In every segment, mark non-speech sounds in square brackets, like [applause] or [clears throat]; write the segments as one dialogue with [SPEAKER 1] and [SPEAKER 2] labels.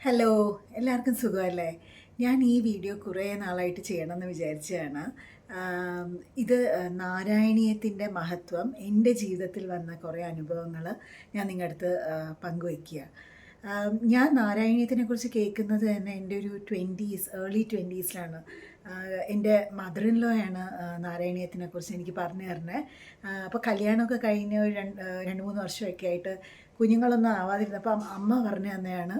[SPEAKER 1] Hello എല്ലാവർക്കും സുഖമല്ലേ? ഞാൻ ഈ വീഡിയോ കുറേ നാളായിട്ട് ചെയ്യണമെന്ന് വിചാരിച്ചതാണ്. ഇത് നാരായണീയത്തിന്റെ മഹത്വം എന്റെ ജീവിതത്തിൽ വന്ന കുറേ അനുഭവങ്ങൾ ഞാൻ നിങ്ങളുടെ അടുത്ത് പങ്കുവയ്ക്കുക. ഞാൻ നാരായണീയത്തിനെ കുറിച്ച് കേൾക്കുന്നത് തന്നെ എന്റെ ഒരു ട്വന്റീസ് ഏർലി ട്വന്റീസിലാണ്. എന്റെ മദർ ഇൻ ലോ ആണ് നാരായണീയത്തിനെ കുറിച്ച് എനിക്ക് പറഞ്ഞു തരുന്നത് അപ്പോൾ കല്യാണമൊക്കെ കഴിഞ്ഞ ഒരു രണ്ട് രണ്ട് മൂന്ന് വർഷമൊക്കെ ആയിട്ട് കുഞ്ഞുങ്ങളൊന്നും ആവാതിരുന്നപ്പോൾ അമ്മ- പറഞ്ഞു തന്നെയാണ്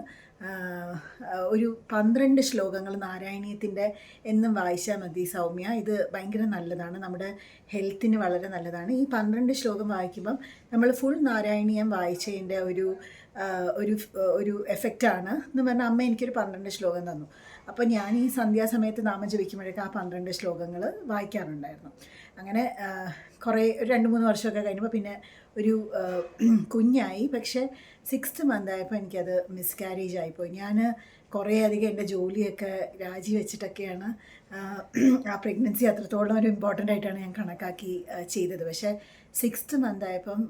[SPEAKER 1] ഒരു പന്ത്രണ്ട് ശ്ലോകങ്ങൾ നാരായണീയത്തിന്റെ എന്നും വായിച്ചാൽ മതി സൗമ്യ. ഇത് ഭയങ്കര നല്ലതാണ്. നമ്മുടെ ഹെൽത്തിന് വളരെ നല്ലതാണ്. ഈ പന്ത്രണ്ട് ശ്ലോകം വായിക്കുമ്പം നമ്മൾ ഫുൾ നാരായണീയം വായിച്ചതിന്റെ ഒരു ഒരു ഒരു എഫക്റ്റാണ് എന്ന് പറഞ്ഞാൽ അമ്മ എനിക്കൊരു പന്ത്രണ്ട് ശ്ലോകം തന്നു. അപ്പോൾ ഞാൻ ഈ സന്ധ്യാസമയത്ത് നാമം ജപിക്കുമ്പോഴേക്കും ആ പന്ത്രണ്ട് ശ്ലോകങ്ങൾ വായിക്കാറുണ്ടായിരുന്നു. അങ്ങനെ കുറേ ഒരു രണ്ട് മൂന്ന് വർഷമൊക്കെ കഴിഞ്ഞപ്പോൾ പിന്നെ ഒരു കുഞ്ഞായി. പക്ഷേ സിക്സ്ത് മന്ത് ആയപ്പോൾ എനിക്കത് മിസ്കാരേജ് ആയിപ്പോയി. ഞാൻ കുറേ അധികം എന്റെ ജോലിയൊക്കെ രാജിവെച്ചിട്ടൊക്കെയാണ് ആ പ്രഗ്നൻസി അത്രത്തോളം ഒരു ഇമ്പോർട്ടന്റ് ആയിട്ടാണ് ഞാൻ കണക്കാക്കി ചെയ്തത്. പക്ഷേ സിക്സ്ത് മന്ത് ആയപ്പം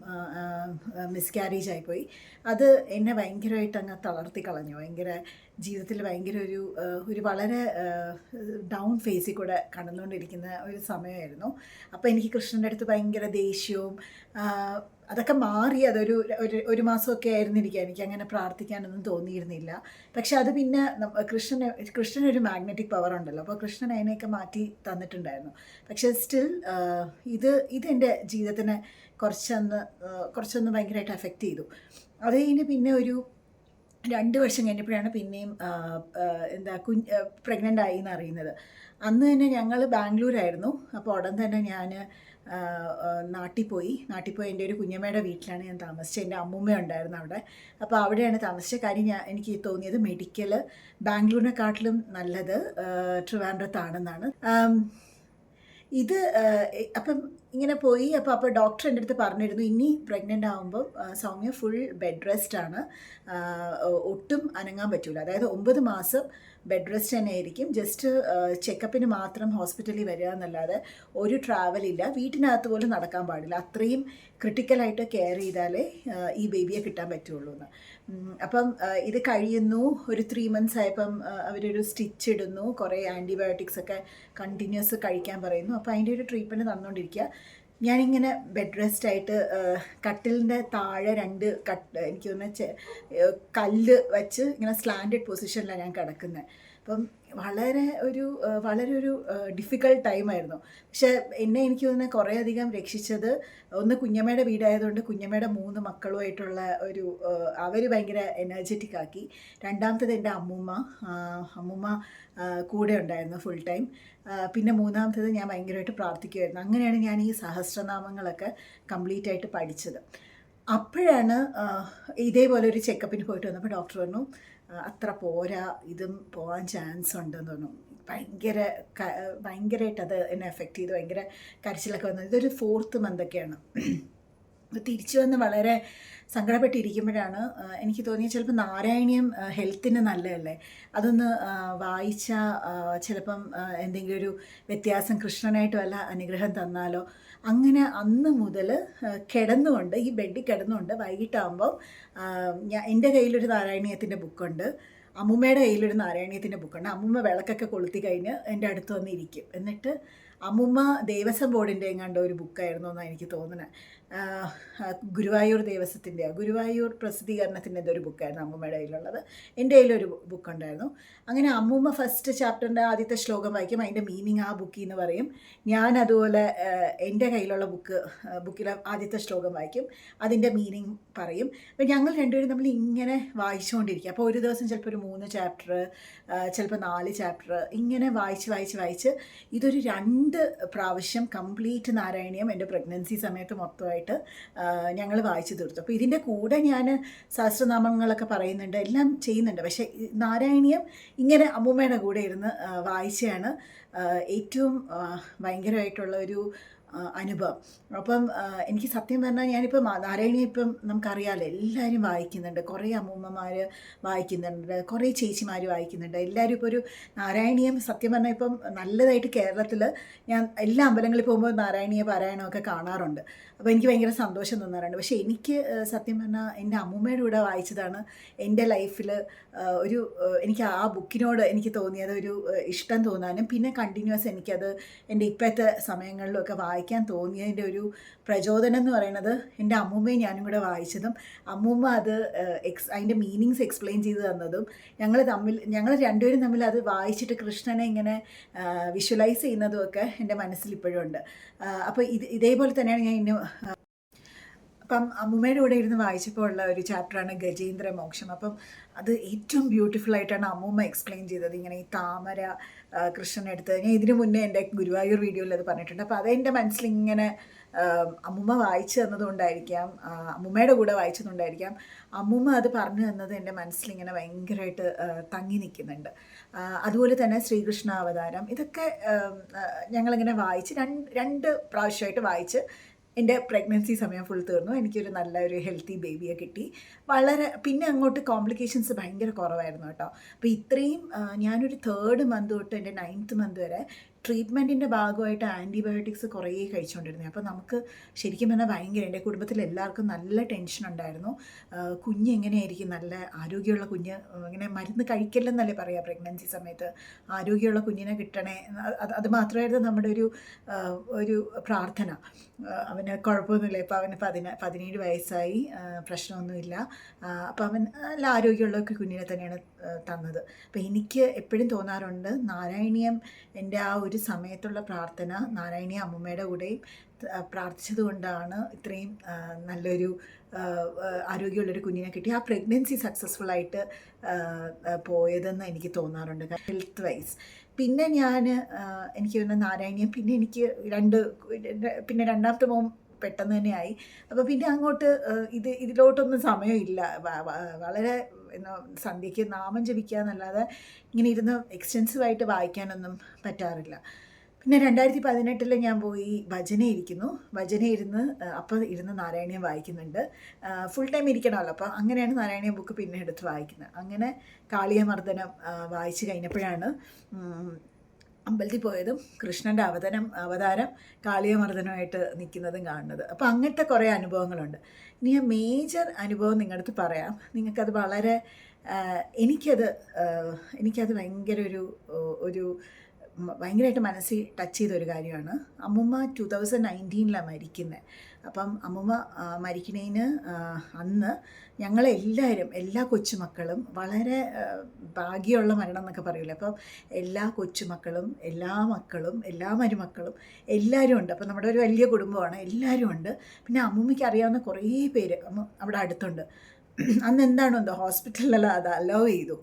[SPEAKER 1] മിസ്കാരേജ് ആയിപ്പോയി. അത് എന്നെ ഭയങ്കരമായിട്ട് അങ്ങ് തളർത്തി കളഞ്ഞു. ഭയങ്കര ജീവിതത്തിൽ ഭയങ്കര ഒരു ഒരു വളരെ ഡൗൺ ഫേസിൽ കൂടെ കടന്നുകൊണ്ടിരിക്കുന്ന ഒരു സമയമായിരുന്നു. അപ്പോൾ എനിക്ക് കൃഷ്ണന്റെ അടുത്ത് ഭയങ്കര ദേഷ്യവും അതൊക്കെ മാറി അതൊരു ഒരു ഒരു മാസമൊക്കെ ആയിരുന്നിരിക്കുക എനിക്ക് അങ്ങനെ പ്രാർത്ഥിക്കാനൊന്നും തോന്നിയിരുന്നില്ല. പക്ഷെ അത് പിന്നെ കൃഷ്ണന് കൃഷ്ണന് ഒരു മാഗ്നറ്റിക് പവർ ഉണ്ടല്ലോ. അപ്പോൾ കൃഷ്ണൻ അതിനെയൊക്കെ മാറ്റി തന്നിട്ടുണ്ടായിരുന്നു. പക്ഷെ സ്റ്റിൽ ഇത് ഇതെന്റെ ജീവിതത്തിനെ കുറച്ചൊന്ന് കുറച്ചൊന്ന് ഭയങ്കരമായിട്ട് അഫക്റ്റ് ചെയ്തു. അത് കഴിഞ്ഞ് പിന്നെ ഒരു രണ്ട് വർഷം കഴിഞ്ഞപ്പോഴാണ് പിന്നെയും എന്താ കുഞ്ഞ് പ്രഗ്നന്റ് ആയി എന്ന് അറിയുന്നത് അന്ന് തന്നെ ഞങ്ങൾ ബാംഗ്ലൂരായിരുന്നു. അപ്പോൾ ഉടൻ തന്നെ ഞാൻ നാട്ടിൽ പോയി. നാട്ടിൽ പോയി എന്റെ ഒരു കുഞ്ഞമ്മയുടെ വീട്ടിലാണ് ഞാൻ താമസിച്ചത്. എന്റെ അമ്മൂമ്മ ഉണ്ടായിരുന്നു അവിടെ. അപ്പോൾ അവിടെയാണ് താമസിച്ച കാര്യം ഞാൻ എനിക്ക് തോന്നിയത് മെഡിക്കൽ ബാംഗ്ലൂരിനെക്കാട്ടിലും നല്ലത് ട്രിവാൻഡ്രത്താണെന്നാണ്. ഇത് അപ്പം ഇങ്ങനെ പോയി. അപ്പോൾ അപ്പോൾ ഡോക്ടർ എന്റെ അടുത്ത് പറഞ്ഞിരുന്നു ഇനി പ്രഗ്നന്റ് ആകുമ്പോൾ സൗമ്യ ഫുൾ ബെഡ് റെസ്റ്റ് ആണ്. ഒട്ടും അനങ്ങാൻ പറ്റില്ല അതായത് ഒമ്പത് മാസം ബെഡ് റെസ്റ്റ് തന്നെ ആയിരിക്കും. ജസ്റ്റ് ചെക്കപ്പിന് മാത്രം ഹോസ്പിറ്റലിൽ വരിക എന്നല്ലാതെ ഒരു ട്രാവൽ ഇല്ല. വീട്ടിനകത്ത് പോലും നടക്കാൻ പാടില്ല. അത്രയും ക്രിട്ടിക്കലായിട്ട് കെയർ ചെയ്താലേ ഈ ബേബിയെ കിട്ടാൻ പറ്റുള്ളൂ എന്ന്. അപ്പം ഇത് കഴിയുന്നു. ഒരു ത്രീ മന്ത്സ് ആയപ്പം അവരൊരു സ്റ്റിച്ച് ഇടുന്നു. കുറേ ആന്റിബയോട്ടിക്സ് ഒക്കെ കണ്ടിന്യൂസ് കഴിക്കാൻ പറയുന്നു. അപ്പോൾ അതിന്റെ ഒരു ട്രീറ്റ്മെന്റ് തന്നുകൊണ്ടിരിക്കുക ഞാനിങ്ങനെ ബെഡ് റെസ്റ്റ് ആയിട്ട് കട്ടിലിന്റെ താഴെ രണ്ട് കട്ട് എനിക്ക് തോന്നുന്ന കല്ല് വെച്ച് ഇങ്ങനെ സ്ലാൻഡഡ് പൊസിഷനിലാണ് ഞാൻ കിടക്കുന്നത് അപ്പം വളരെ ഒരു വളരെ ഒരു ഡിഫിക്കൾട്ട് ടൈമായിരുന്നു പക്ഷെ എന്നെ എനിക്ക് തോന്നുന്നത് കുറേ അധികം രക്ഷിച്ചത് ഒന്ന് കുഞ്ഞമ്മയുടെ വീടായതുകൊണ്ട് കുഞ്ഞമ്മയുടെ മൂന്ന് മക്കളുമായിട്ടുള്ള ഒരു അവർ ഭയങ്കര എനർജറ്റിക് ആക്കി. രണ്ടാമത്തത് എന്റെ അമ്മൂമ്മ അമ്മൂമ്മ കൂടെ ഉണ്ടായിരുന്നു ഫുൾ ടൈം പിന്നെ മൂന്നാമത്തത് ഞാൻ ഭയങ്കരമായിട്ട് പ്രാർത്ഥിക്കുമായിരുന്നു അങ്ങനെയാണ് ഞാൻ ഈ സഹസ്രനാമങ്ങളൊക്കെ കംപ്ലീറ്റ് ആയിട്ട് പഠിച്ചത്. അപ്പോഴാണ് ഇതേപോലെ ഒരു ചെക്കപ്പിന് പോയിട്ട് വന്നപ്പോൾ ഡോക്ടർ പറഞ്ഞു അത്ര പോരാ ഇതും പോകാൻ ചാൻസ് ഉണ്ടെന്ന് തോന്നും ഭയങ്കര ഭയങ്കരമായിട്ട് അത് എന്നെ എഫക്റ്റ് ചെയ്ത് ഭയങ്കര കരച്ചിലൊക്കെ വന്നു. ഇതൊരു ഫോർത്ത് മന്തൊക്കെയാണ് അപ്പോൾ തിരിച്ചു വന്ന് വളരെ സങ്കടപ്പെട്ടിരിക്കുമ്പോഴാണ് എനിക്ക് തോന്നിയത് ചിലപ്പോൾ നാരായണീയം ഹെൽത്തിന് നല്ലതല്ലേ? അതൊന്ന് വായിച്ച ചിലപ്പം എന്തെങ്കിലും ഒരു വ്യത്യാസം കൃഷ്ണനായിട്ട് അല്ല അനുഗ്രഹം തന്നാലോ? അങ്ങനെ അന്ന് മുതൽ കിടന്നുകൊണ്ട് ഈ ബെഡിൽ കിടന്നുകൊണ്ട് വൈകിട്ടാകുമ്പോൾ ഞാൻ എന്റെ കയ്യിലൊരു നാരായണീയത്തിന്റെ ബുക്കുണ്ട്. അമ്മൂമ്മയുടെ കയ്യിലൊരു നാരായണീയത്തിന്റെ ബുക്കുണ്ട്. അമ്മൂമ്മ വിളക്കൊക്കെ കൊളുത്തി കഴിഞ്ഞ് എന്റെ അടുത്ത് വന്നിരിക്കും എന്നിട്ട് അമ്മുമ്മ ദേവസ്വം ബോർഡിന്റെ എങ്ങാണ്ട് ഒരു ബുക്കായിരുന്നു എന്നാണ് എനിക്ക് തോന്നുന്നത് ഗുരുവായൂർ ദേവസ്വത്തിന്റെ ഗുരുവായൂർ പ്രസിദ്ധീകരണത്തിന്റെ ഒരു ബുക്കായിരുന്നു അമ്മുമ്മയുടെ കയ്യിലുള്ളത്. എന്റെ കയ്യിലൊരു ബുക്ക് ഉണ്ടായിരുന്നു അങ്ങനെ അമ്മൂമ്മ ഫസ്റ്റ് ചാപ്റ്ററിന്റെ ആദ്യത്തെ ശ്ലോകം വായിക്കും അതിന്റെ മീനിങ് ആ ബുക്കിൽ എന്ന് പറയും. ഞാൻ അതുപോലെ എന്റെ കയ്യിലുള്ള ബുക്ക് ബുക്കിലെ ആദ്യത്തെ ശ്ലോകം വായിക്കും. അതിന്റെ മീനിങ് പറയും. അപ്പം ഞങ്ങൾ രണ്ടുപേരും നമ്മൾ ഇങ്ങനെ വായിച്ചുകൊണ്ടിരിക്കുക അപ്പോൾ ഒരു ദിവസം ചിലപ്പോൾ ഒരു മൂന്ന് ചാപ്റ്റർ ചിലപ്പോൾ നാല് ചാപ്റ്റർ ഇങ്ങനെ വായിച്ച് വായിച്ച് വായിച്ച് ഇതൊരു രണ്ട് പ്രാവശ്യം കംപ്ലീറ്റ് നാരായണീയം എന്റെ പ്രഗ്നൻസി സമയത്ത് മൊത്തമായിട്ട് ഞങ്ങൾ വായിച്ചു തീർത്തു. അപ്പോൾ ഇതിന്റെ കൂടെ ഞാൻ സഹസ്രനാമങ്ങളൊക്കെ പറയുന്നുണ്ട് എല്ലാം ചെയ്യുന്നുണ്ട്. പക്ഷേ നാരായണീയം ഇങ്ങനെ അമ്മൂമ്മയുടെ കൂടെ ഇരുന്ന് വായിച്ചാണ് ഏറ്റവും ഭയങ്കരമായിട്ടുള്ള ഒരു അനുഭവം. അപ്പം എനിക്ക് സത്യം പറഞ്ഞാൽ ഞാനിപ്പം നാരായണിയെ ഇപ്പം നമുക്കറിയാമല്ലോ എല്ലാവരും വായിക്കുന്നുണ്ട്. കുറേ അമ്മൂമ്മമാർ വായിക്കുന്നുണ്ട്. കുറേ ചേച്ചിമാർ വായിക്കുന്നുണ്ട്. എല്ലാവരും ഇപ്പോൾ ഒരു നാരായണീയം സത്യം പറഞ്ഞാൽ ഇപ്പം നല്ലതായിട്ട് കേരളത്തിൽ ഞാൻ എല്ലാ അമ്പലങ്ങളിൽ പോകുമ്പോൾ നാരായണീയ പാരായണമൊക്കെ കാണാറുണ്ട്. അപ്പോൾ എനിക്ക് ഭയങ്കര സന്തോഷം തോന്നാറുണ്ട്. പക്ഷേ എനിക്ക് സത്യം പറഞ്ഞാൽ എന്റെ അമ്മൂമ്മയുടെ കൂടെ വായിച്ചതാണ് എന്റെ ലൈഫിൽ ഒരു എനിക്ക് ആ ബുക്കിനോട് എനിക്ക് തോന്നിയത് ഒരു ഇഷ്ടം തോന്നാനും പിന്നെ കണ്ടിന്യൂസ് എനിക്കത് എന്റെ ഇപ്പോഴത്തെ സമയങ്ങളിലൊക്കെ വായിക്കാൻ തോന്നിയതിന്റെ ഒരു പ്രചോദനം എന്ന് പറയുന്നത് എന്റെ അമ്മൂമ്മയും ഞാനും കൂടെ വായിച്ചതും. അമ്മൂമ്മ അത് എക്സ് അതിന്റെ മീനിങ്സ് എക്സ്പ്ലെയിൻ ചെയ്ത് തന്നതും. ഞങ്ങൾ തമ്മിൽ ഞങ്ങൾ രണ്ടുപേരും തമ്മിൽ അത് വായിച്ചിട്ട് കൃഷ്ണനെ ഇങ്ങനെ വിഷ്വലൈസ് ചെയ്യുന്നതും ഒക്കെ എന്റെ മനസ്സിൽ ഇപ്പോഴും ഉണ്ട്. അപ്പോൾ ഇത് ഇതേപോലെ തന്നെയാണ് ഞാൻ ഇന്ന് അപ്പം അമ്മൂമ്മയുടെ കൂടെ ഇരുന്ന് വായിച്ചപ്പോൾ ഉള്ള ഒരു ചാപ്റ്ററാണ് ഗജേന്ദ്ര മോക്ഷം. അപ്പം അത് ഏറ്റവും ബ്യൂട്ടിഫുൾ ആയിട്ടാണ് അമ്മൂമ്മ എക്സ്പ്ലെയിൻ ചെയ്തത്. ഇങ്ങനെ ഈ താമര എടുത്ത് ഞാൻ ഇതിനു മുന്നേ എന്റെ ഗുരുവായൂർ വീഡിയോയിൽ അത് പറഞ്ഞിട്ടുണ്ട്. അപ്പോൾ അതെന്റെ ഇങ്ങനെ ആ, വായിച്ചു തന്നതുകൊണ്ടായിരിക്കാം അമ്മുമ്മയുടെ കൂടെ വായിച്ചതുകൊണ്ടായിരിക്കാം അമ്മുമ്മ അത് പറഞ്ഞു തന്നത് എന്റെ മനസ്സിലിങ്ങനെ ഭയങ്കരമായിട്ട് തങ്ങി നിൽക്കുന്നുണ്ട്. അതുപോലെ തന്നെ ശ്രീകൃഷ്ണ അവതാരം ഇതൊക്കെ ഞങ്ങളിങ്ങനെ വായിച്ച് രണ്ട് രണ്ട് പ്രാവശ്യമായിട്ട് വായിച്ച് എന്റെ പ്രഗ്നൻസി സമയം ഫുൾ തീർന്നു. എനിക്കൊരു നല്ലൊരു ഹെൽത്തി ബേബിയെ കിട്ടി. വളരെ പിന്നെ അങ്ങോട്ട് കോംപ്ലിക്കേഷൻസ് ഭയങ്കര കുറവായിരുന്നു കേട്ടോ. അപ്പോൾ ഇത്രയും ഞാനൊരു തേർഡ് മന്ത് തൊട്ട് എന്റെ നയൻത്ത് മന്ത് വരെ ട്രീറ്റ്മെന്റിന്റെ ഭാഗമായിട്ട് ആന്റിബയോട്ടിക്സ് കുറേ കഴിച്ചുകൊണ്ടിരുന്നത് അപ്പോൾ നമുക്ക് ശരിക്കും പറഞ്ഞാൽ ഭയങ്കര എന്റെ കുടുംബത്തിൽ എല്ലാവർക്കും നല്ല ടെൻഷൻ ഉണ്ടായിരുന്നു. കുഞ്ഞ് എങ്ങനെയായിരിക്കും? നല്ല ആരോഗ്യമുള്ള കുഞ്ഞ് ഇങ്ങനെ മരുന്ന് കഴിക്കില്ലെന്നല്ലേ പറയുക പ്രഗ്നൻസി സമയത്ത്? ആരോഗ്യമുള്ള കുഞ്ഞിനെ കിട്ടണേ അത് മാത്രമായിരുന്നു നമ്മുടെ ഒരു ഒരു പ്രാർത്ഥന. അവന് കുഴപ്പമൊന്നുമില്ല. ഇപ്പോൾ അവന് പതിന പതിനേഴ് വയസ്സായി. പ്രശ്നമൊന്നുമില്ല. അപ്പോൾ അവൻ നല്ല ആരോഗ്യമുള്ള കുഞ്ഞിനെ തന്നെയാണ് തന്നത്. അപ്പോൾ എനിക്ക് എപ്പോഴും തോന്നാറുണ്ട് നാരായണീയം എന്റെ ആ ഒരു സമയത്തുള്ള പ്രാർത്ഥന നാരായണി അമ്മമ്മയുടെ കൂടെയും പ്രാർത്ഥിച്ചതുകൊണ്ടാണ് പ്രാർത്ഥിച്ചത് കൊണ്ടാണ് ഇത്രയും നല്ലൊരു ആരോഗ്യമുള്ളൊരു കുഞ്ഞിനെ കിട്ടി. ആ പ്രഗ്നൻസി സക്സസ്ഫുൾ ആയിട്ട് പോയതെന്ന് എനിക്ക് തോന്നാറുണ്ട്. ഹെൽത്ത് വൈസ് പിന്നെ ഞാൻ എനിക്ക് തോന്നുന്നു നാരായണീയം പിന്നെ എനിക്ക് രണ്ട് പിന്നെ രണ്ടാമത്തെ മോൻ പെട്ടെന്ന് തന്നെ ആയി. അപ്പോൾ പിന്നെ അങ്ങോട്ട് ഇത് ഇതിലോട്ടൊന്നും സമയമില്ല. വളരെ സന്ധ്യയ്ക്ക് നാമം ജപിക്കുക എന്നല്ലാതെ ഇങ്ങനെ ഇരുന്ന് എക്സ്റ്റെൻസീവായിട്ട് വായിക്കാനൊന്നും പറ്റാറില്ല. പിന്നെ രണ്ടായിരത്തി പതിനെട്ടിൽ ഞാൻ പോയി ഭജന ഇരിക്കുന്നു. ഭജന ഇരുന്ന് അപ്പോൾ ഇരുന്ന് നാരായണീയം വായിക്കുന്നുണ്ട്. ഫുൾ ടൈം ഇരിക്കണമല്ലോ. അപ്പോൾ അങ്ങനെയാണ് നാരായണീയം ബുക്ക് പിന്നെ എടുത്ത് വായിക്കുന്നത്. അങ്ങനെ കാളിയമർദ്ദനം വായിച്ചു കഴിഞ്ഞപ്പോഴാണ് അമ്പലത്തിൽ പോയതും കൃഷ്ണന്റെ അവതരം അവതാരം കാളിയമർദ്ദനമായിട്ട് നിൽക്കുന്നതും കാണുന്നത്. അപ്പോൾ അങ്ങനത്തെ കുറേ അനുഭവങ്ങളുണ്ട്. ഇനി ആ മേജർ അനുഭവം നിങ്ങളുടെ അടുത്ത് പറയാം. നിങ്ങൾക്കത് വളരെ എനിക്കത് എനിക്കത് ഭയങ്കര ഒരു ഒരു ഭയങ്കരമായിട്ട് മനസ്സിൽ ടച്ച് ചെയ്ത ഒരു കാര്യമാണ്. അമ്മുമ്മ ടു തൗസൻഡ് നയന്റീനിലാണ് മരിക്കുന്നത് അപ്പം അമ്മുമ്മ മരിക്കണേന് അന്ന് ഞങ്ങളെല്ലാവരും എല്ലാ കൊച്ചുമക്കളും വളരെ ഭാഗ്യമുള്ള മരണം എന്നൊക്കെ പറയില്ലേ അപ്പം എല്ലാ കൊച്ചുമക്കളും എല്ലാ മക്കളും എല്ലാ മരുമക്കളും എല്ലാവരും ഉണ്ട്. അപ്പം നമ്മുടെ ഒരു വലിയ കുടുംബമാണ്. എല്ലാവരും ഉണ്ട്. പിന്നെ അമ്മുമ്മയ്ക്ക് അറിയാവുന്ന കുറേ പേര് അവിടെ അടുത്തുണ്ട്. അന്ന് എന്താണോ എന്തോ ഹോസ്പിറ്റലിൽ അത് അലോ ചെയ്തു.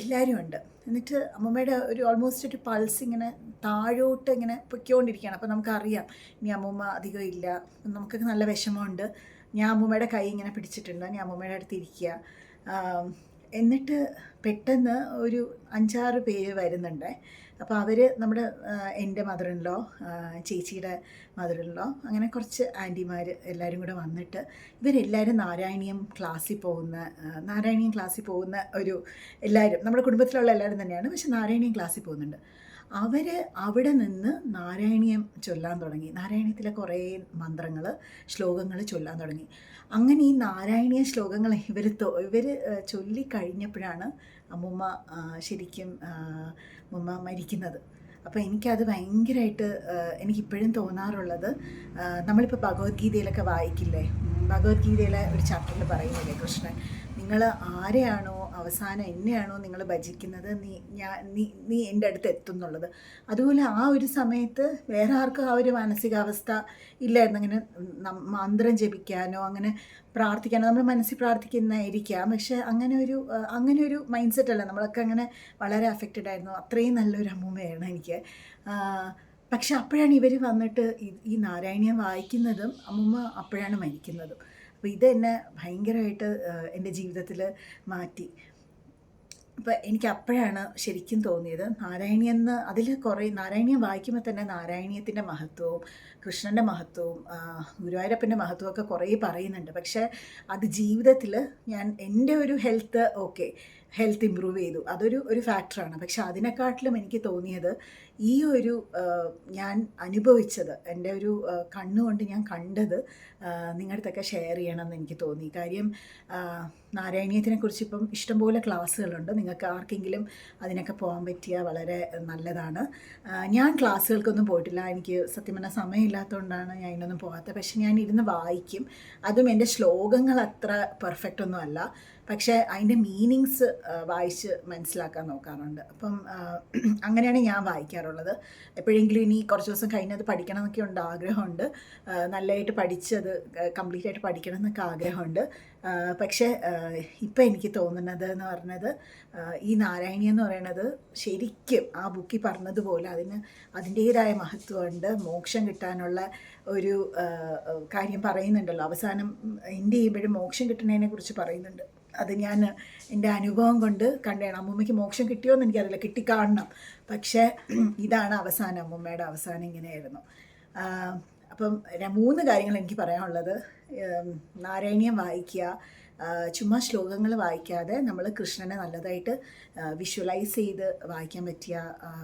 [SPEAKER 1] എല്ലാവരും ഉണ്ട്. എന്നിട്ട് അമ്മമ്മയുടെ ഒരു ഓൾമോസ്റ്റ് ഒരു പൾസ് ഇങ്ങനെ താഴോട്ട് ഇങ്ങനെ പൊയ്ക്കൊണ്ടിരിക്കുകയാണ്. അപ്പോൾ നമുക്കറിയാം ഇനി അമ്മമ്മ അധികം ഇല്ല. നമുക്കൊക്കെ നല്ല വിഷമമുണ്ട്. ഞാൻ അമ്മൂമ്മയുടെ കൈ ഇങ്ങനെ പിടിച്ചിട്ടുണ്ട്. ഞാൻ അമ്മൂമ്മയുടെ അടുത്ത് ഇരിക്കുക. എന്നിട്ട് പെട്ടെന്ന് ഒരു അഞ്ചാറ് പേര് വരുന്നുണ്ട്. അപ്പോൾ അവർ നമ്മുടെ എന്റെ മദറിൻലോ ചേച്ചിയുടെ മദറിൻലോ അങ്ങനെ കുറച്ച് ആന്റിമാർ എല്ലാവരും കൂടെ വന്നിട്ട് ഇവരെല്ലാവരും നാരായണീയം ക്ലാസ്സിൽ പോകുന്ന നാരായണീയം ക്ലാസ്സിൽ പോകുന്ന ഒരു എല്ലാവരും നമ്മുടെ കുടുംബത്തിലുള്ള എല്ലാവരും തന്നെയാണ് പക്ഷെ നാരായണീയം ക്ലാസ്സിൽ പോകുന്നുണ്ട്. അവർ അവിടെ നിന്ന് നാരായണീയം ചൊല്ലാൻ തുടങ്ങി. നാരായണീയത്തിലെ കുറേ മന്ത്രങ്ങൾ ശ്ലോകങ്ങൾ ചൊല്ലാൻ തുടങ്ങി. അങ്ങനെ ഈ നാരായണീയ ശ്ലോകങ്ങൾ ഇവർ ഇവർ ചൊല്ലിക്കഴിഞ്ഞപ്പോഴാണ് അമ്മൂമ്മ ശരിക്കും അമ്മൂമ്മ മരിക്കുന്നത്. അപ്പോൾ എനിക്കത് ഭയങ്കരമായിട്ട് എനിക്കിപ്പോഴും തോന്നാറുള്ളത് നമ്മളിപ്പോൾ ഭഗവത്ഗീതയിലൊക്കെ വായിക്കില്ലേ? ഭഗവത്ഗീതയിലെ ഒരു ചാപ്റ്ററിൽ പറയുന്നില്ലേ കൃഷ്ണൻ നിങ്ങൾ ആരെയാണോ അവസാനം എന്നെയാണോ നിങ്ങൾ ഭജിക്കുന്നത്? നീ ഞാൻ നീ നീ എന്റെ അടുത്ത് എത്തും എന്നുള്ളത് അതുപോലെ ആ ഒരു സമയത്ത് വേറെ ആർക്കും ആ ഒരു മാനസികാവസ്ഥ ഇല്ലായിരുന്നു. അങ്ങനെ മന്ത്രം ജപിക്കാനോ അങ്ങനെ പ്രാർത്ഥിക്കാനോ നമ്മൾ മനസ്സിൽ പ്രാർത്ഥിക്കുന്നതായിരിക്കാം. പക്ഷെ അങ്ങനെ ഒരു അങ്ങനെ ഒരു മൈൻഡ് സെറ്റ് അല്ല. നമ്മളൊക്കെ അങ്ങനെ വളരെ അഫക്റ്റഡ് ആയിരുന്നു. അത്രയും നല്ലൊരു അമ്മൂമ്മയാണ് എനിക്ക്. പക്ഷെ അപ്പോഴാണ് ഇവർ വന്നിട്ട് ഈ- നാരായണീയം വായിക്കുന്നതും അമ്മൂമ്മ അപ്പോഴാണ് മരിക്കുന്നതും. അപ്പോൾ ഇത് എന്നെ ഭയങ്കരമായിട്ട് എന്റെ ജീവിതത്തിൽ മാറ്റി. അപ്പം എനിക്ക് അപ്പോഴാണ് ശരിക്കും തോന്നിയത് നാരായണിയെന്ന് അതിൽ കുറേ നാരായണീയം വായിക്കുമ്പോൾ തന്നെ നാരായണീയത്തിന്റെ മഹത്വവും കൃഷ്ണന്റെ മഹത്വവും ഗുരുവായൂരപ്പന്റെ മഹത്വവും ഒക്കെ കുറേ പറയുന്നുണ്ട്. പക്ഷേ അത് ജീവിതത്തിൽ ഞാൻ എന്റെ ഒരു ഹെൽത്ത് ഓക്കെ ഹെൽത്ത് ഇമ്പ്രൂവ് ചെയ്തു. അതൊരു ഒരു ഫാക്ടറാണ്. പക്ഷെ അതിനെക്കാട്ടിലും എനിക്ക് തോന്നിയത് ഈ ഒരു ഞാൻ അനുഭവിച്ചത് എന്റെ ഒരു കണ്ണുകൊണ്ട് ഞാൻ കണ്ടത് നിങ്ങളടുത്തൊക്കെ ഷെയർ ചെയ്യണമെന്ന് എനിക്ക് തോന്നി. കാര്യം നാരായണീയത്തിനെ കുറിച്ച് ഇപ്പം ഇഷ്ടംപോലെ ക്ലാസ്സുകളുണ്ട്. നിങ്ങൾക്ക് ആർക്കെങ്കിലും അതിനൊക്കെ പോകാൻ പറ്റിയ വളരെ നല്ലതാണ്. ഞാൻ ക്ലാസ്സുകൾക്കൊന്നും പോയിട്ടില്ല. എനിക്ക് സത്യം പറഞ്ഞാൽ സമയമില്ലാത്തതുകൊണ്ടാണ് ഞാൻ ഇതിനൊന്നും പോകാത്തത് പക്ഷെ ഞാൻ ഇരുന്ന് വായിക്കും. അതും എന്റെ ശ്ലോകങ്ങൾ അത്ര പെർഫെക്റ്റ് ഒന്നും അല്ല. പക്ഷേ അതിന്റെ മീനിങ്സ് വായിച്ച് മനസ്സിലാക്കാൻ നോക്കാറുണ്ട്. അപ്പം അങ്ങനെയാണ് ഞാൻ വായിക്കാറുള്ളത്. എപ്പോഴെങ്കിലും ഇനി കുറച്ച് ദിവസം കഴിഞ്ഞത് പഠിക്കണം എന്നൊക്കെ ഉണ്ട് ആഗ്രഹമുണ്ട്. നല്ലതായിട്ട് പഠിച്ചത് കംപ്ലീറ്റ് ആയിട്ട് പഠിക്കണം എന്നൊക്കെ ആഗ്രഹമുണ്ട് പക്ഷേ ഇപ്പം എനിക്ക് തോന്നുന്നത് എന്ന് പറഞ്ഞത് ഈ നാരായണി എന്ന് പറയുന്നത് ശരിക്കും ആ ബുക്കിൽ പറഞ്ഞതുപോലെ അതിന് അതിന്റേതായ മഹത്വമുണ്ട്. മോക്ഷം കിട്ടാനുള്ള ഒരു കാര്യം പറയുന്നുണ്ടല്ലോ. അവസാനം എന്റെ ചെയ്യുമ്പോഴും മോക്ഷം കിട്ടുന്നതിനെ കുറിച്ച് പറയുന്നുണ്ട്. അത് ഞാൻ എന്റെ അനുഭവം കൊണ്ട് കണ്ടേണം. അമ്മൂമ്മയ്ക്ക് മോക്ഷം കിട്ടിയോ എന്ന് എനിക്കറിയില്ല. കിട്ടിക്കാണണം. പക്ഷേ ഇതാണ് അവസാനം. അമ്മൂമ്മയുടെ അവസാനം ഇങ്ങനെയായിരുന്നു. അപ്പം മൂന്ന് കാര്യങ്ങൾ എനിക്ക് പറയാനുള്ളത്. നാരായണീയം വായിക്കുക. ചുമ്മാ ശ്ലോകങ്ങൾ വായിക്കാതെ നമ്മൾ കൃഷ്ണനെ നല്ലതായിട്ട് വിഷ്വലൈസ് ചെയ്ത് വായിക്കാൻ പറ്റിയ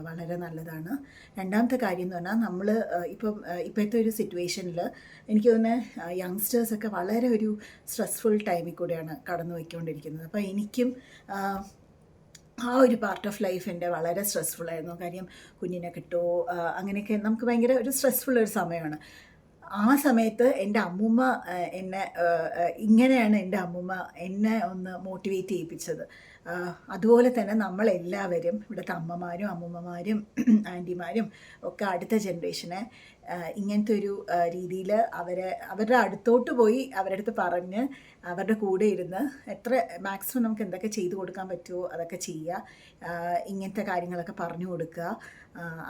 [SPEAKER 1] വളരെ നല്ലതാണ്. രണ്ടാമത്തെ കാര്യം എന്ന് പറഞ്ഞാൽ നമ്മൾ ഇപ്പം ഇപ്പോഴത്തെ ഒരു സിറ്റുവേഷനിൽ എനിക്ക് തോന്നുന്നത് യങ്സ്റ്റേഴ്സൊക്കെ വളരെ ഒരു സ്ട്രെസ്ഫുൾ ടൈമിൽ കൂടെയാണ് കടന്നു പോയിക്കൊണ്ടിരിക്കുന്നത്. അപ്പോൾ എനിക്കും ആ, ആ ഒരു പാർട്ട് ഓഫ് ലൈഫ് എന്റെ വളരെ സ്ട്രെസ്ഫുൾ ആയിരുന്നു. കാര്യം കുഞ്ഞിനെ കിട്ടുമോ അങ്ങനെയൊക്കെ നമുക്ക് ഭയങ്കര ഒരു സ്ട്രെസ്ഫുൾ ഒരു സമയമാണ്. ആ സമയത്ത് എന്റെ അമ്മുമ്മ എന്നെ ഇങ്ങനെയാണ് എന്റെ അമ്മുമ്മ എന്നെ ഒന്ന് മോട്ടിവേറ്റ് ചെയ്യിപ്പിച്ചത്. അതുപോലെ തന്നെ നമ്മളെല്ലാവരും ഇവിടുത്തെ അമ്മമാരും അമ്മൂമ്മമാരും [clears throat] ആന്റിമാരും ഒക്കെ അടുത്ത ജനറേഷനെ ഇങ്ങനത്തെ ഒരു രീതിയിൽ അവരെ അവരുടെ അടുത്തോട്ട് പോയി അവരുടെ അടുത്ത് പറഞ്ഞ് അവരുടെ കൂടെ ഇരുന്ന് എത്ര മാക്സിമം നമുക്ക് എന്തൊക്കെ ചെയ്തു കൊടുക്കാൻ പറ്റുമോ അതൊക്കെ ചെയ്യുക ഇങ്ങനത്തെ കാര്യങ്ങളൊക്കെ പറഞ്ഞു കൊടുക്കുക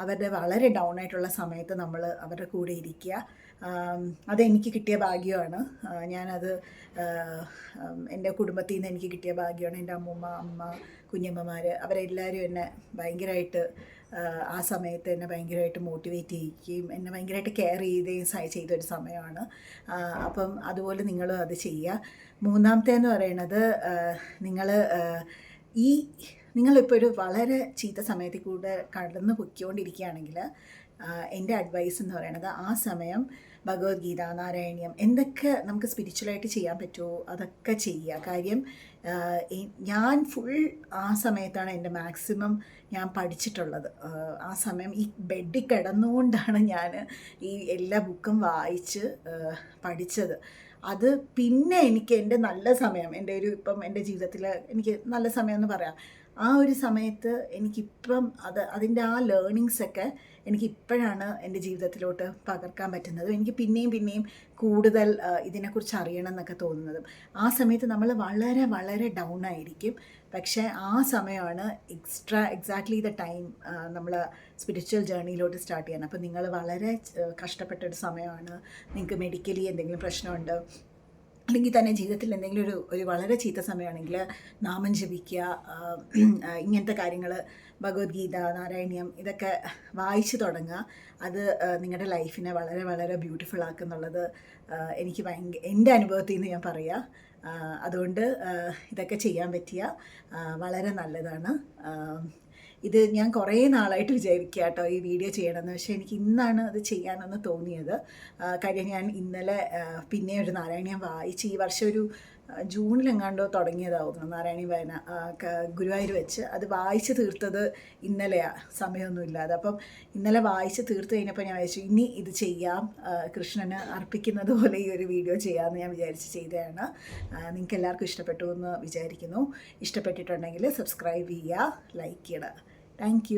[SPEAKER 1] അവരുടെ വളരെ ഡൗൺ ആയിട്ടുള്ള സമയത്ത് നമ്മൾ അവരുടെ കൂടെ ഇരിക്കുക. അതെനിക്ക് കിട്ടിയ ഭാഗ്യമാണ്. ഞാനത് എന്റെ കുടുംബത്തിൽ നിന്ന് എനിക്ക് കിട്ടിയ ഭാഗ്യമാണ്. എന്റെ അമ്മൂമ്മ അമ്മ കുഞ്ഞമ്മമാർ അവരെല്ലാവരും എന്നെ ഭയങ്കരമായിട്ട് ആ, സമയത്ത് എന്നെ ഭയങ്കരമായിട്ട് മോട്ടിവേറ്റ് ചെയ്യിക്കുകയും എന്നെ ഭയങ്കരമായിട്ട് കെയർ ചെയ്യുകയും ചെയ്തൊരു സമയമാണ്. അപ്പം അതുപോലെ നിങ്ങളും അത് ചെയ്യുക. മൂന്നാമത്തേന്ന് പറയുന്നത് നിങ്ങൾ ഈ നിങ്ങളിപ്പോൾ ഒരു വളരെ ചീത്ത സമയത്തിൽ കൂടെ കടന്നു പൊയ്ക്കൊണ്ടിരിക്കുകയാണെങ്കിൽ എന്റെ അഡ്വൈസ് എന്ന് പറയുന്നത് ആ സമയം ഭഗവത്ഗീത നാരായണീയം എന്തൊക്കെ നമുക്ക് സ്പിരിച്വലായിട്ട് ചെയ്യാൻ പറ്റുമോ അതൊക്കെ ചെയ്യുക. കാര്യം ഞാൻ ഫുൾ ആ സമയത്താണ് എന്റെ മാക്സിമം ഞാൻ പഠിച്ചിട്ടുള്ളത്. ആ, സമയം ഈ ബെഡിൽ കിടന്നുകൊണ്ടാണ് ഞാൻ ഈ എല്ലാ ബുക്കും വായിച്ച് പഠിച്ചത്. അത് പിന്നെ എനിക്ക് എന്റെ നല്ല സമയം എന്റെ ഒരു ഇപ്പം എന്റെ ജീവിതത്തിൽ എനിക്ക് നല്ല സമയം എന്ന് പറയാം. ആ ഒരു സമയത്ത് എനിക്കിപ്പം അത് അതിന്റെ ആ ലേണിങ്സൊക്കെ എനിക്ക് ഇപ്പോഴാണ് എന്റെ ജീവിതത്തിലോട്ട് പകർക്കാൻ പറ്റുന്നതും. എനിക്ക് പിന്നെയും പിന്നെയും കൂടുതൽ ഇതിനെക്കുറിച്ച് അറിയണം എന്നൊക്കെ തോന്നുന്നതും. ആ സമയത്ത് നമ്മൾ വളരെ വളരെ ഡൗൺ ആയിരിക്കും. പക്ഷേ ആ സമയമാണ് എക്സ്ട്രാ എക്സാക്ട്ലി ദ ടൈം നമ്മൾ സ്പിരിച്വൽ ജേർണിയിലോട്ട് സ്റ്റാർട്ട് ചെയ്യാൻ. അപ്പോൾ നിങ്ങൾ വളരെ കഷ്ടപ്പെട്ട ഒരു സമയമാണ്. നിങ്ങൾക്ക് മെഡിക്കലി എന്തെങ്കിലും പ്രശ്നമുണ്ട് അല്ലെങ്കിൽ തന്നെ ജീവിതത്തിൽ എന്തെങ്കിലും ഒരു ഒരു വളരെ ചീത്ത സമയമാണെങ്കിൽ നാമം ജപിക്കുക ഇങ്ങനത്തെ കാര്യങ്ങൾ ഭഗവത്ഗീത നാരായണീയം ഇതൊക്കെ വായിച്ചു തുടങ്ങുക. അത് നിങ്ങളുടെ ലൈഫിനെ വളരെ വളരെ ബ്യൂട്ടിഫുൾ ആക്കുന്നുള്ളത് എനിക്ക് ഭയങ്കര എന്റെ അനുഭവത്തിൽ നിന്ന് ഞാൻ പറയാം. ആ, അതുകൊണ്ട് ഇതൊക്കെ ചെയ്യാൻ പറ്റിയ വളരെ നല്ലതാണ്. ഇത് ഞാൻ കുറേ നാളായിട്ട് വിചാരിക്കുക കേട്ടോ ഈ വീഡിയോ ചെയ്യണമെന്ന്. പക്ഷേ എനിക്ക് ഇന്നാണ് അത് ചെയ്യാനെന്ന് തോന്നിയത്. കാര്യം ഞാൻ ഇന്നലെ പിന്നെ ഒരു നാരായണീയം വായിച്ച് ഈ വർഷം ഒരു ജൂണിലെങ്ങാണ്ടോ തുടങ്ങിയതാവുന്നു നാരായണി വായന. ഗുരുവായൂർ വെച്ച് അത് വായിച്ച് തീർത്തത് ഇന്നലെയാണ് സമയമൊന്നുമില്ലാതെ. അപ്പം ഇന്നലെ വായിച്ച് തീർത്ത് കഴിഞ്ഞപ്പോൾ ഞാൻ വിചാരിച്ചു ഇനി ഇത് ചെയ്യാം. കൃഷ്ണന് അർപ്പിക്കുന്നത് പോലെ ഈ ഒരു വീഡിയോ ചെയ്യാമെന്ന് ഞാൻ വിചാരിച്ച് ചെയ്തതാണ്. നിങ്ങൾക്ക് എല്ലാവർക്കും ഇഷ്ടപ്പെട്ടു എന്ന് വിചാരിക്കുന്നു. ഇഷ്ടപ്പെട്ടിട്ടുണ്ടെങ്കിൽ സബ്സ്ക്രൈബ് ചെയ്യുക ലൈക്ക് ചെയ്യുക. താങ്ക്